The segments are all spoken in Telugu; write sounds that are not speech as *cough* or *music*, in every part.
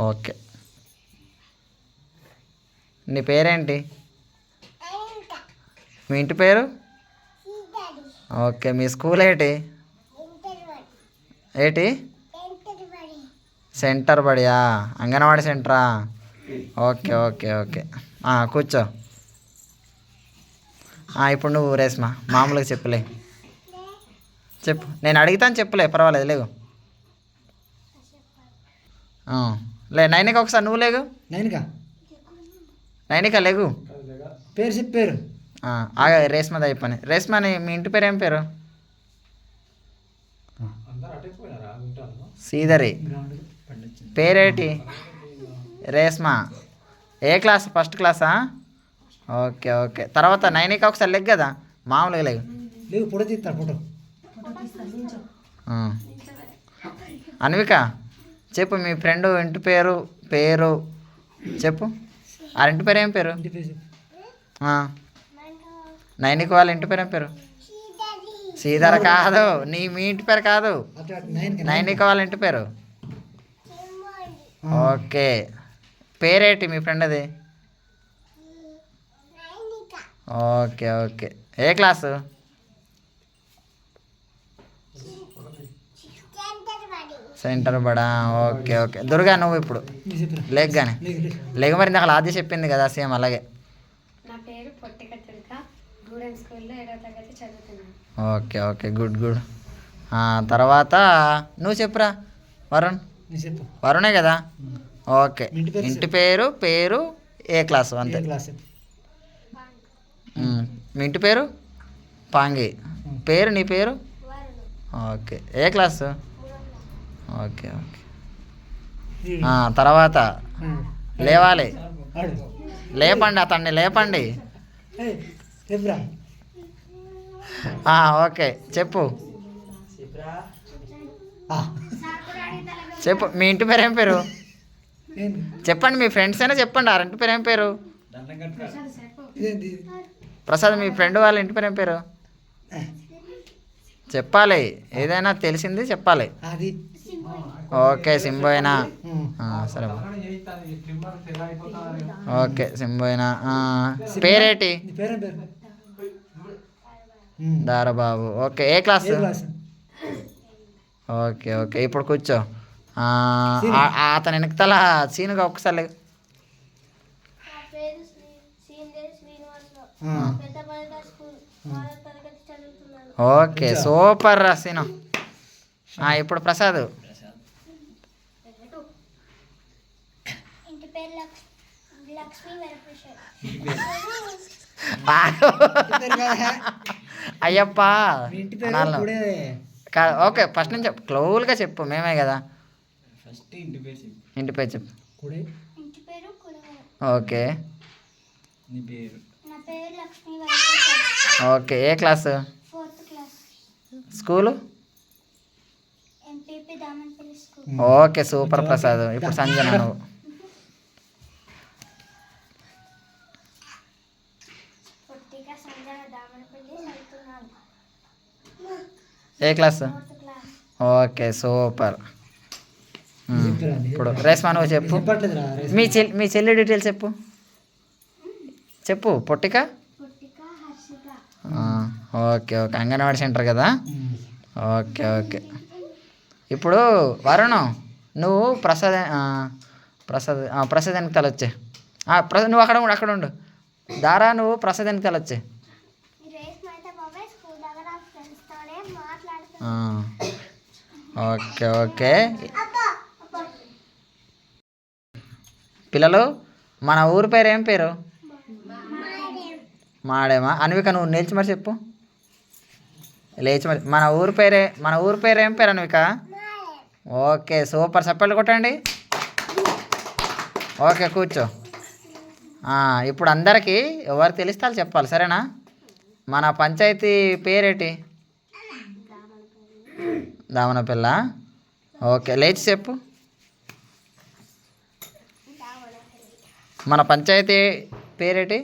ఓకే. నీ పేరేంటి. మీ ఇంటి పేరు. ఓకే మీ స్కూల్ ఏంటి. ఏంటి. సెంటర్ బడియా? అంగన్వాడీ సెంటరా? Okay okay okay. కూర్చో. ఇప్పుడు నువ్వు రేస్మా మామూలుగా చెప్పులే. చెప్పు. నేను అడుగుతాను చెప్పులే. పర్వాలేదు లేవు. లే నైనిక ఒకసారి నువ్వు లేగు. నైన్కా? నైనిక లేగు. పేరు చెప్పు పేరు. ఆగ రేస్మది అయిపోయి రేస్మని మీ ఇంటి పేరు ఏం పేరు? పండించింది పేరేటి? రేస్మా ఏ క్లాస్? ఫస్ట్ క్లాసా? Okay okay. తర్వాత నైనిక ఒకసారి లెగ్ కదా. మామూలుగా లేవు లేవు ఫోటో తీస్తారు ఫోటో. అన్విక? చెప్పు మీ ఫ్రెండ్ ఇంటి పేరు పేరు చెప్పు. ఆ ఇంటి పేరు ఏం పేరు. నైనిక వాళ్ళ ఇంటి పేరు ఏం పేరు. శ్రీధర్ కాదు నీ మీ ఇంటి పేరు కాదు. నైన్కి నైనిక. వాళ్ళ ఇంటి పేరు. ఓకే. పేరేంటి మీ ఫ్రెండ్ అది. Okay okay. ఏ క్లాసు? సెంటర్ బడా ఓకే ఓకే. దుర్గా నువ్వు ఇప్పుడు. లేక్ కానీ లేకు మరి ఇందాక ఆద్య చెప్పింది కదా సేమ్ అలాగే. నా పేరు పొట్టిక తుర్క గూడెం స్కూల్లో ఏడవ తరగతి చదువుతున్నాను. Okay okay. Good good. ఆ, తర్వాత నువ్వు చెప్పురా వరుణ్. వరుణే కదా? ఓకే. ఇంటి పేరు పేరు ఏ క్లాసు ఏ అంతే. మీ ఇంటి పేరు? పాంగి. పేరు నీ పేరు? ఓకే. ఏ క్లాసు? Okay okay. తర్వాత. లేవాలి. లేపండి అతన్ని లేపండి. ఓకే చెప్పు. ఆ. చెప్పు మీ ఇంటి పేరు ఏం పేరు చెప్పండి మీ ఫ్రెండ్స్ అయినా చెప్పండి ఆ ఇంటి పేరు ఏం పేరు ప్రసాద్ మీ ఫ్రెండ్ వాళ్ళ ఇంటి పేరు ఏం పేరు చెప్పాలి ఏదైనా తెలిసింది చెప్పాలి. అది. ఓకే సింబోయినా సరే. ఓకే సింబోయినా పేరేటి. దారబాబు. ఓకే ఏ క్లాస్? ఓకే ఓకే ఇప్పుడు కూర్చో. ఆ, ఆ- ఆ అతని వెనకతల సీనుగా ఒక్కసారి ఓకే సూపర్ రా సీను. ఆ, ఇప్పుడు ప్రసాద్ ఇంటి పేరు లక్ష్మి లక్ష్మీ వెరప్రసాద్ ఆగు. ఇంటి పేరు కాదా? *laughs* అయ్యప్ప. ఓకే ఫస్ట్ నుంచి చెప్పు. క్లోజ్గా చెప్పు మేమే కదా. ఇంటి పేరు చెప్పు. కుడే. ఇంటి పేరు కురవరం ఓకే. నీ పేరు. నా పేరు లక్ష్మీ ఓకే ఏ class? Fourth class. School? MPP Damanpalli school. Okay super Prasad. ఇప్పుడు సంజన నువ్వు ఏ క్లాస్? Okay super. ఇప్పుడు రేస్మా నువ్వు చెప్పు. మీ చెల్లి మీ చెల్లి డీటెయిల్స్ చెప్పు. చెప్పు పొట్టిక? Okay okay. అంగన్వాడీ సెంటర్ కదా. Okay okay. ఇప్పుడు వరుణ్ నువ్వు ప్రసాద్ ప్రసాద్ ప్రసాద్ వెనకాల వచ్చే. ప్రసాద్ నువ్వు అక్కడ ఉండు అక్కడ ఉండు. దారా నువ్వు ప్రసాద్ వెనకాల వచ్చే ఈ రేస్ అయితే బాబాయ్ స్కూల్ దగ్గర ఫ్రెండ్స్ తోనే మాట్లాడుతున్నాను ఆ, ఓకే ఓకే. పిల్లలు మన ఊరి పేరు ఏం పేరు? మాడేమా. అన్విక నువ్వు నిలిచి మరి చెప్పు. లేచి మరి మన ఊరి పేరే మన ఊరి పేరు ఏం పేరు అన్విక? Okay super. చప్పట్లు కొట్టండి. ఓకే కూర్చో. ఇప్పుడు అందరికీ ఎవరు తెలిస్తే చెప్పాలి సరేనా? మన పంచాయతీ పేరేటి? దామనపిల్ల ఓకే లేచి చెప్పు. మన పంచాయతీ పేరేటి?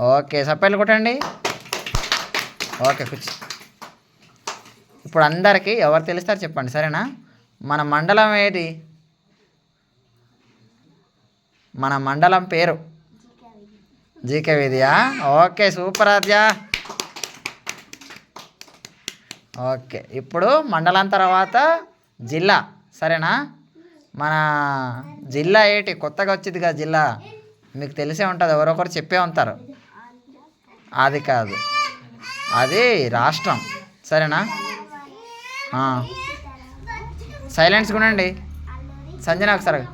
ఓకే సప్పట్లు కొట్టండి. ఓకే కూర్చో. ఇప్పుడు అందరికీ ఎవరు తెలుస్తారు చెప్పండి సరేనా? మన మండలం ఏది? మన మండలం పేరు? GK విధియా? Okay super Aadya. Okay. ఇప్పుడు మండలం తర్వాత జిల్లా. సరేనా? మన జిల్లా ఏంటి? కొత్తగా వచ్చింది కదా జిల్లా. మీకు తెలిసే ఉంటుంది. ఎవరొకరు చెప్పే ఉంటారు. అది కాదు. అది రాష్ట్రం. సరేనా? సైలెన్స్ ఉండండి. సంజన ఒకసారి.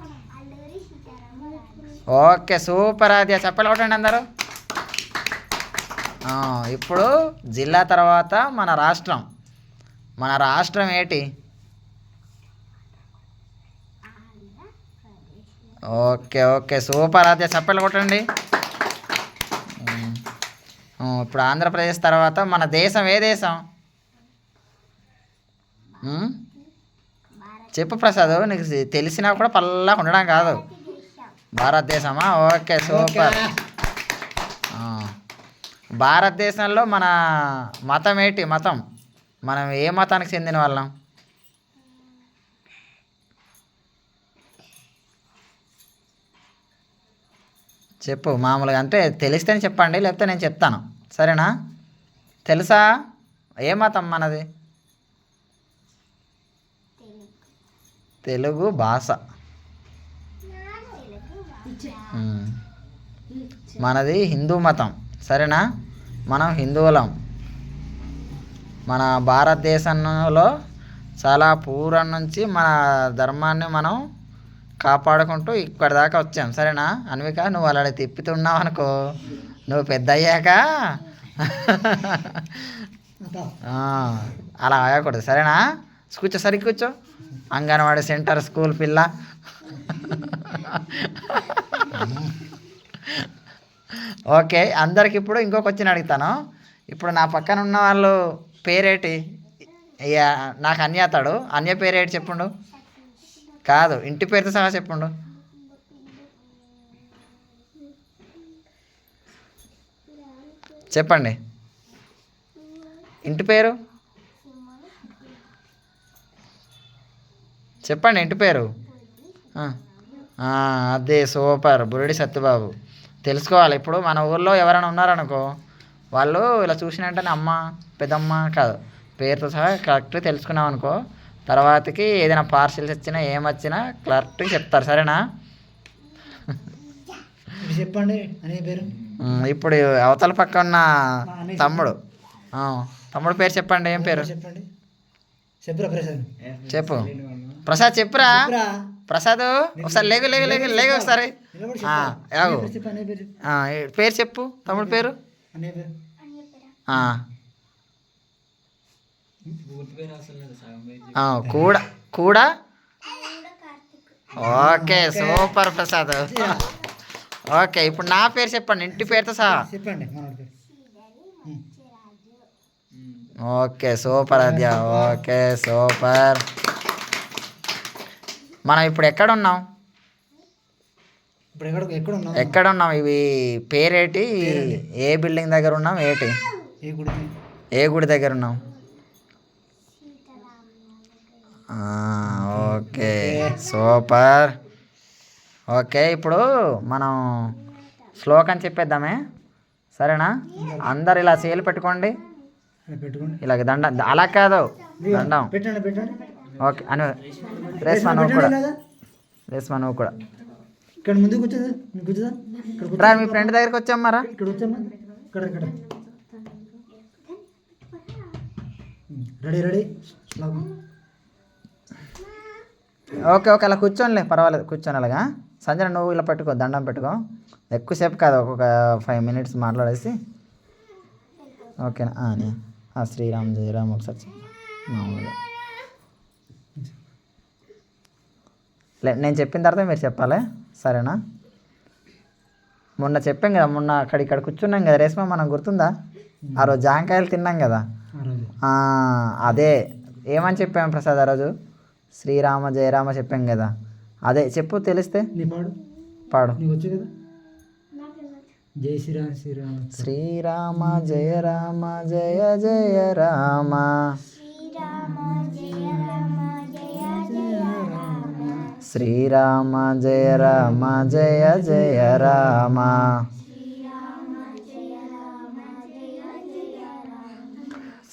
ఓకే. సూపర్ అది చెప్పలు కొట్టండి అందరూ. ఇప్పుడు జిల్లా తర్వాత మన రాష్ట్రం. మన రాష్ట్రం ఏంటి? Okay okay. సూపర్. అదే చెప్పలు కొట్టండి. ఇప్పుడు ఆంధ్రప్రదేశ్ తర్వాత మన దేశం ఏ దేశం? చెప్పు ప్రసాద్ నీకు తెలిసినా కూడా పల్లా ఉండడం కాదు. భారతదేశమా? Okay super. భారతదేశంలో మన మతం ఏంటి? మతం. మనం ఏ మతానికి చెందిన వాళ్ళం? చెప్పు మామూలుగా అంటే తెలిస్తేనే చెప్పండి లేకపోతే నేను చెప్తాను. సరేనా? తెలుసా? ఏ మతం మనది? తెలుగు భాష. మనది హిందూ మతం. సరేనా? మనం హిందువులం. మన భారతదేశంలో చాలా పూర్వం నుంచి మన ధర్మాన్ని మనం కాపాడుకుంటూ ఇక్కడి దాకా వచ్చాం. సరేనా? అన్విక నువ్వు అలా తిప్పుతున్నావు అనుకో. నువ్వు పెద్ద అయ్యాక. *laughs* అలా ఆగకూడదు. సరేనా? కూర్చో సరి కూర్చో. అంగన్వాడీ సెంటర్ స్కూల్ పిల్ల. *laughs* ఓకే అందరికి ఇప్పుడు ఇంకో క్వశ్చన్ అడుగుతాను. ఇప్పుడు నా పక్కన ఉన్న వాళ్ళు పేరేటి? ఇక నాకు అన్య అతడు. అన్య పేరేటి చెప్పుండు? కాదు ఇంటి పేరుతో సహా చెప్పుండు. చెప్పండి. ఇంటి పేరు? చెప్పండి ఇంటి పేరు? అదే సూపర్. బురుడి సత్యబాబు. తెలుసుకోవాలి. ఇప్పుడు మన ఊర్లో ఎవరైనా ఉన్నారనుకో వాళ్ళు ఇలా చూసిన వెంటనే అమ్మ పెద్దమ్మ కాదు. పేరుతో సహా కరెక్ట్గా తెలుసుకున్నాం అనుకో తర్వాతకి ఏదైనా పార్సిల్స్ వచ్చినా ఏమొచ్చినా కరెక్ట్గా చెప్తారు. సరేనా? చెప్పండి అనే పేరు. ఇప్పుడు అవతల పక్క ఉన్న తమ్ముడు. తమ్ముడు పేరు చెప్పండి ఏం పేరు? చెప్పండి. చెప్పురా ప్రసాద్. చెప్పు. ప్రసాద్ చెప్పురా. ప్రసాద్ ఒకసారి లేగు లేగు లేగు లేగు ఒకసారి. పేరు చెప్పు, తమ్ముడు పేరు. కూడా కూడా? Okay super Prasad. ఓకే ఇప్పుడు నా పేరు చెప్పండి ఇంటి పేరుతో సహా? చెప్పండి okay super Aadya okay super. మనం ఇప్పుడు ఎక్కడ ఉన్నాం ఇప్పుడు ఎక్కడ ఎక్కడ ఉన్నాం ఎక్కడ ఉన్నాం ఇవి పేరేటి? ఏ బిల్డింగ్ దగ్గర ఉన్నాం? ఏటి? ఏ గుడి దగ్గర ఉన్నాం ఆ, ఓకే. సూపర్. ఓకే ఇప్పుడు మనం శ్లోకం చెప్పేద్దామే. సరేనా? అందరు ఇలా చేలు పెట్టుకోండి. ఇలాగ దండ అలా కాదు దండం. ఓకే అను రేస్మా నువ్వు కూడా. రేస్మా నువ్వు కూడా. ఇక్కడ ముందుకు కూర్చోదా. రా మీ ఫ్రెండ్ దగ్గరికి వచ్చామరా ఇక్కడ వచ్చామా? ఇక్కడ ఇక్కడ. రెడీ రెడీ శ్లోకం ఓకే ఓకే అలా కూర్చోనిలే పర్వాలేదు కూర్చొని అలాగా. సంజన నువ్వు ఇలా పెట్టుకో దండం పెట్టుకో. ఎక్కువసేపు కాదు ఒక్కొక్క ఫైవ్ మినిట్స్ మాట్లాడేసి. ఓకేనా? అని ఆ, శ్రీరామ్ జయరామ్ ఒకసారి మామూలుగా. లే నేను చెప్పిన తర్వాత మీరు చెప్పాలి. సరేనా? మొన్న చెప్పాం కదా మొన్న అక్కడ ఇక్కడ కూర్చున్నాం కదా రేస్మా మనం గుర్తుందా? ఆ రోజు జాంకాయలు తిన్నాం కదా. అదే. ఏమని చెప్పాం ప్రసాద్ ఆ రోజు? శ్రీరామ జయరామ చెప్పాం కదా. అదే చెప్పు తెలిస్తే. నీ పాడు. పాడు. నీకు వచ్చు కదా? జై శ్రీరామ్ శ్రీరామ్. శ్రీరామ జయ రామ. జయ జయ రామ. శ్రీరామ జయ రామ జయ జయ రామ.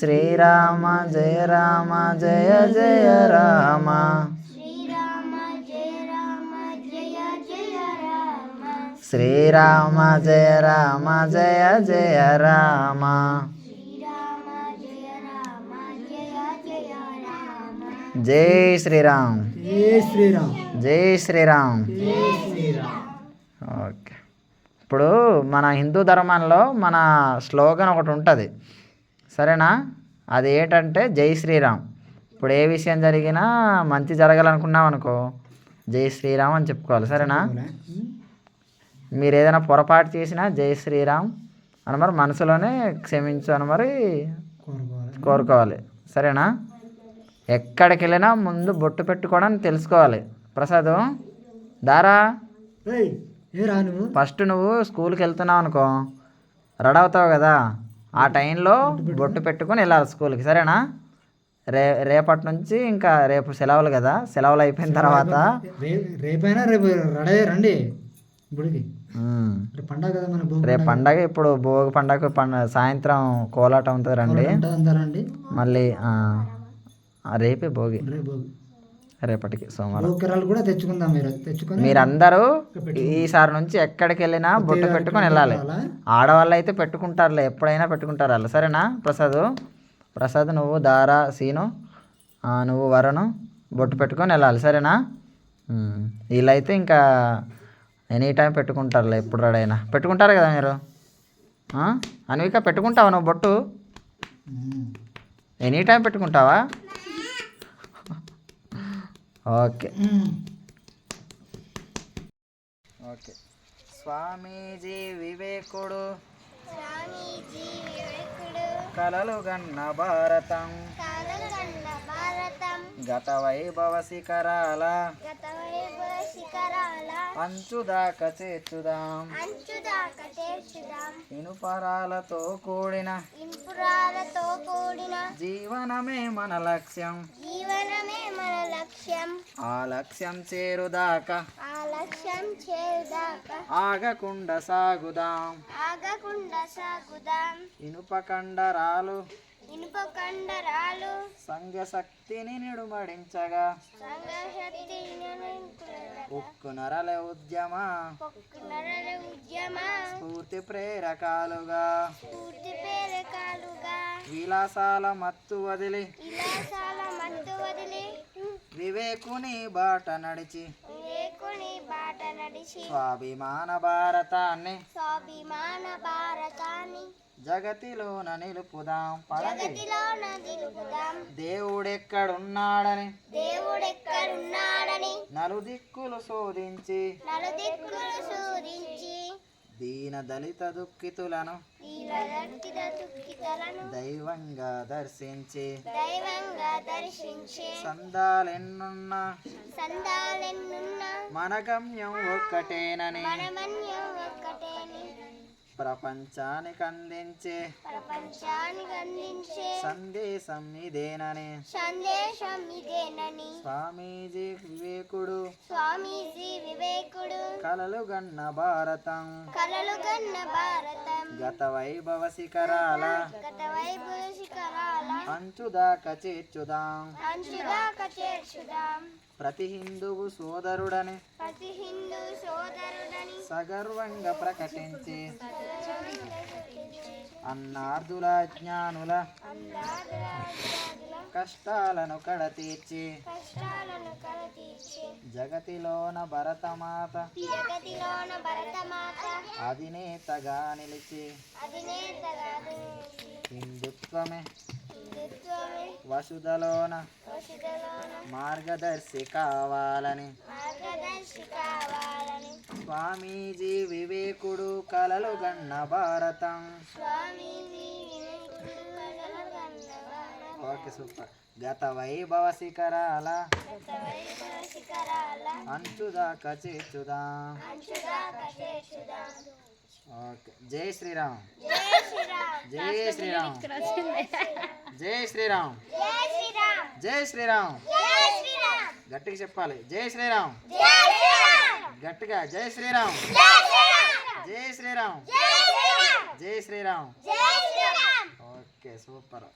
శ్రీరామ జయ రామ జయ జయ రామ. శ్రీరామ జయ రామ జయ జయ రామ. జై శ్రీరామ్. జై శ్రీరామ్. శ్రీరామ్. ఓకే. ఇప్పుడు మన హిందూ ధర్మంలో మన స్లోగన్ ఒకటి ఉంటుంది. సరేనా? అది ఏంటంటే జై శ్రీరామ్. ఇప్పుడు ఏ విషయం జరిగినా మంచి జరగాలనుకున్నాం అనుకో జై శ్రీరామ్ అని చెప్పుకోవాలి సరేనా? మీరు ఏదైనా పొరపాటు చేసినా జై శ్రీరామ్ అని మరి మనసులోనే క్షమించు అని మరి కోరుకోవాలి. సరేనా? ఎక్కడికి వెళ్ళినా ముందు బొట్టు పెట్టుకోవడానికి తెలుసుకోవాలి. ప్రసాద్ దారా? ఫస్ట్ నువ్వు స్కూల్కి వెళ్తున్నావు అనుకో రెడీ అవుతావు కదా? ఆ టైంలో బొట్టు పెట్టుకొని వెళ్ళాలి స్కూల్కి సరేనా? రే రేపటి నుంచి ఇంకా రేపు సెలవులు కదా సెలవులు అయిపోయిన తర్వాత రేపైనా రేపు రెడీ గుడికి. పండగ కదా మన భోగి రేపు పండగ. ఇప్పుడు భోగి పండగ పండగ సాయంత్రం కోలాటం ఉంటుంది రండి. మళ్ళీ రేపే భోగి. రేపు భోగి. రేపటికి సోమవారం. కూడా తెచ్చుకుందాం మీరు. తెచ్చుకొని మీరందరూ ఈసారి నుంచి ఎక్కడికి వెళ్ళినా బొట్టు పెట్టుకొని వెళ్ళాలి. ఆడవాళ్ళు అయితే పెట్టుకుంటారులే ఎప్పుడైనా పెట్టుకుంటారు వాళ్ళు. సరేనా? ప్రసాద్ ప్రసాద్ నువ్వు దారా సీను నువ్వు వరుణు బొట్టు పెట్టుకొని వెళ్ళాలి. సరేనా? వీళ్ళైతే ఇంకా ఎనీ టైం పెట్టుకుంటారులే ఎప్పుడు రెడైనా పెట్టుకుంటారు కదా మీరు? అన్విక పెట్టుకుంటావా నువ్వు బొట్టు. ఎనీ టైం పెట్టుకుంటావా? ఓకే. ఓకే. స్వామీజీ వివేకుడు. కలలు గన్న భారతం. గత వైభవ శిఖరాల. అంచుదాక చేర్చుదాం ఇనుపరాలతో కూడిన ఇంపురాలతో కూడిన జీవనమే మన లక్ష్యం. జీవనమే మన లక్ష్యం. ఆ లక్ష్యం చేరుదాకా. ఆ లక్ష్యం చేరుదాకా. ఆగకుండా సాగుదాం. ఆగకుండా సాగుదాం. ఇనుప కండరాలు ఇనుప కండరాలు. సంఘ శక్తిని నిడుమడించగా. ఉక్కు నరల ఉద్యమ. ఉద్యమ. స్ఫూర్తి ప్రేరకాలుగా. పూర్తి పేరకాలుగా విలాసాల మత్తు వదిలి. విలాసాల మత్తు వదిలి. వివేకుని బాట నడిచి. వివేకుని బాట నడిచి. స్వాభిమాన భారతాన్ని. స్వాభిమాన భారతాన్ని. జగతిలోన నిలుపుదాం దేవుడెక్కడున్నాడని? దేవుడెక్కడున్నాడని? నలుదిక్కులు శోధించి. నలుదిక్కులు శోధించి. దీన దళిత దుఃఖితులను దైవంగా దర్శించి. దైవంగా దర్శించే. సందాలెన్నున్నా సందాలెన్నున్న మన గమ్యం ఒక్కటేనని. మనమన్యం ఒక్కటేని. ప్రపంచానికి అందించే ప్రపంచానికి అందించే సందేశం ఇదేనని. సందేశం ఇదేనని. స్వామీజీ వివేకుడు. స్వామీజీ వివేకుడు. కలలు గన్న భారతం. కలలు గన్న భారతం. గత వైభవ శిఖరాల. గత వైభవ శిఖరాల. అంచు అంచుదాకా చేర్చుదాం. అంచుదాకా చేర్చుదాం. ప్రతి హిందువు సోదరుడని. ప్రతి హిందూ సోదరుడని. సగర్వంగా ప్రకటించి. అన్నార్థుల జ్ఞానుల కష్టాలను కడతీర్చి. జగతిలోన భరతమాత. అధినేతగా నిలిచి. హిందుత్వమే. వసుదలోన మార్గదర్శి కావాలని స్వామీజీ వివేకుడు కలలు గన్న భారతం. Okay super. గత వైభవ శిఖరాల అంచుదాకా చేర్చుదాం. ఓకే జై శ్రీరామ్. జై శ్రీరామ్ జై శ్రీరామ్ జై శ్రీరామ్ గట్టిగా చెప్పాలి జై శ్రీరామ్ జై శ్రీరామ్ గట్టిగా జై శ్రీరామ్ జై శ్రీరామ్ జై శ్రీరామ్ ఓకే సూపర్